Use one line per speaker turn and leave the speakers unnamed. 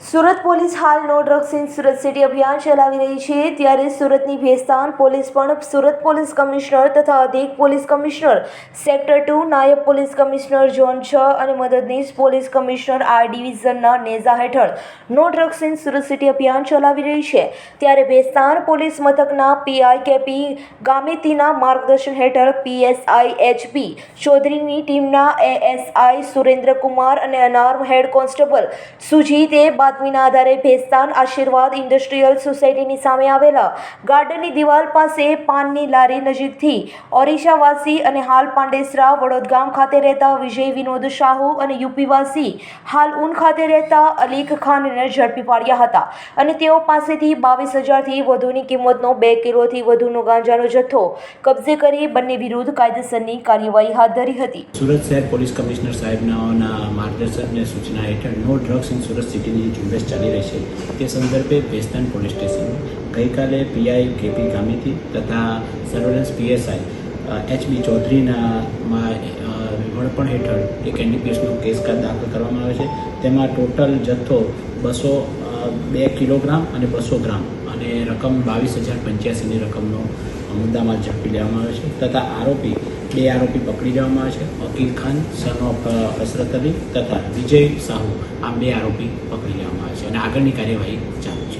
Surat police હાલ no drugs in Surat city અભિયાન ચલાવી રહી છે. ત્યારે સુરતની ભેસ્તાન પોલીસ પણ સુરત પોલીસ કમિશનર તથા અધિક પોલીસ કમિશનર, સેક્ટર ટુ, નાયબ પોલીસ કમિશનર, ઝોન છ અને મદદનીશ પોલીસ કમિશનર આર ડિવિઝનના નેઝા હેઠળ no drugs in Surat city અભિયાન ચલાવી રહી છે. ત્યારે ભેસ્તાન પોલીસ મથકના પીઆઈ કેપી ગામેતીના માર્ગદર્શન હેઠળ પીએસઆઈ એચપી ચૌધરીની ટીમના એએસઆઈ સુરેન્દ્રકુમાર અને અનાર્મ હેડ કોન્સ્ટેબલ સુજીતે બાતમીના આધારે ભેસ્તાન આશીર્વાદ ઇન્ડસ્ટ્રીયલ સોસાયટીની સામે આવેલા ગાર્ડનની દિવાલ પાસે પાનની લારી નજીકથી ઓરિશાવાસી અને હાલ પાંડેસરા વડોદ ગામ ખાતે રહેતા વિજય વિનોદ શાહુ અને યુપીવાસી હાલ ઉન ખાતે રહેતા અલીક ખાનને ઝડપી પાડ્યા હતા અને તેઓ પાસેથી બાવીસ હજારથી વધુની કિંમતનો બે કિલોથી વધુનો ગાંજાનો જથ્થો કબજે કરી બંને વિરુદ્ધ કાયદેસરની કાર્યવાહી હાથ ધરી હતી.
સુરત શહેર પોલીસ કમિશનર સાહેબના માર્ગદર્શન અને સૂચના હેઠળ નો ડ્રગ્સ ઇન સુરત સિટીની ઝુંબેશ ચાલી રહી છે. તે સંદર્ભે ભેસ્તાન પોલીસ સ્ટેશન ગઈકાલે પીઆઈ કેપી ગામીથી તથા સર્વેલન્સ પીએસઆઈ એચબી ચૌધરીના માં, વડપણ હેઠળ એક એનડીપીએસનો કેસ દાખલ કરવામાં આવે છે. તેમાં ટોટલ જથ્થો બસો બે કિલોગ્રામ અને બસો ગ્રામ અને રકમ બાવીસ હજાર પંચ્યાસીની રકમનો મુદ્દામાં ઝડપી લેવામાં આવે છે તથા આરોપી, બે આરોપી પકડી લેવામાં આવે છે. અકીલ ખાન સન ઓફ હસરત અલી તથા વિજય સાહુ આ બે આરોપી પકડી લેવામાં આવે છે અને આગળની કાર્યવાહી